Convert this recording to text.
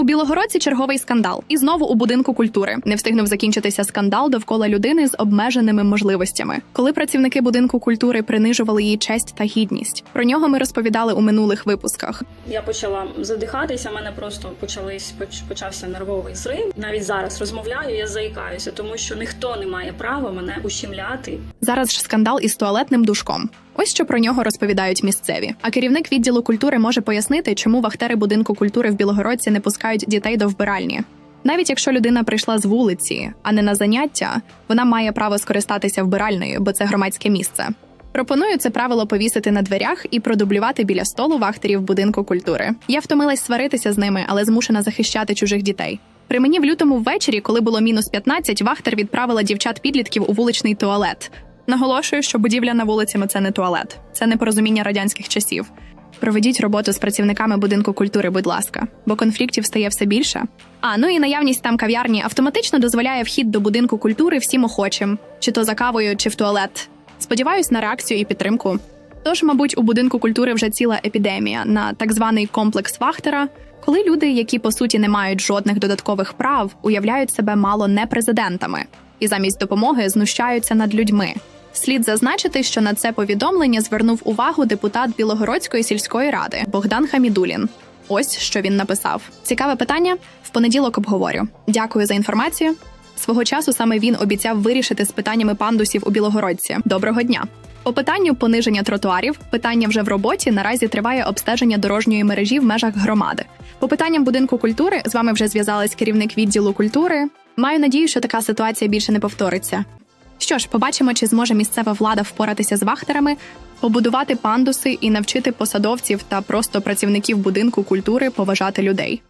У Білогородці черговий скандал. І знову у будинку культури не встигнув закінчитися скандал довкола людини з обмеженими можливостями, коли працівники будинку культури принижували її честь та гідність. Про нього ми розповідали у минулих випусках. Я почала задихатися, мене просто почались почався нервовий зрив. Навіть зараз розмовляю, я заїкаюся, тому що ніхто не має права мене ущемляти. Зараз ж скандал із туалетним душком. Ось що про нього розповідають місцеві. А керівник відділу культури може пояснити, чому вахтери будинку культури в Білогородці не пускають дітей до вбиральні. Навіть якщо людина прийшла з вулиці, а не на заняття, вона має право скористатися вбиральною, бо це громадське місце. Пропоную це правило повісити на дверях і продублювати біля столу вахтерів будинку культури. Я втомилась сваритися з ними, але змушена захищати чужих дітей. При мені в лютому ввечері, коли було мінус 15, вахтер відправила дівчат-підлітків у вуличний туалет. Наголошую, що будівля на вулицями це не туалет, це непорозуміння радянських часів. Проведіть роботу з працівниками будинку культури, будь ласка, бо конфліктів стає все більше. А ну і наявність там кав'ярні автоматично дозволяє вхід до будинку культури всім охочим, чи то за кавою, чи в туалет. Сподіваюсь на реакцію і підтримку. Тож, мабуть, у будинку культури вже ціла епідемія на так званий комплекс Вахтера, коли люди, які по суті не мають жодних додаткових прав, уявляють себе мало не президентами і замість допомоги знущаються над людьми. Слід зазначити, що на це повідомлення звернув увагу депутат Білогородської сільської ради Богдан Хамідулін. Ось що він написав. Цікаве питання. В понеділок обговорю. Дякую за інформацію. Свого часу саме він обіцяв вирішити з питаннями пандусів у Білогородці. Доброго дня. По питанню пониження тротуарів, питання вже в роботі. Наразі триває обстеження дорожньої мережі в межах громади. По питанням будинку культури з вами вже зв'язалась керівник відділу культури. Маю надію, що така ситуація більше не повториться. Що ж, побачимо, чи зможе місцева влада впоратися з вахтерами, побудувати пандуси і навчити посадовців та просто працівників будинку культури поважати людей.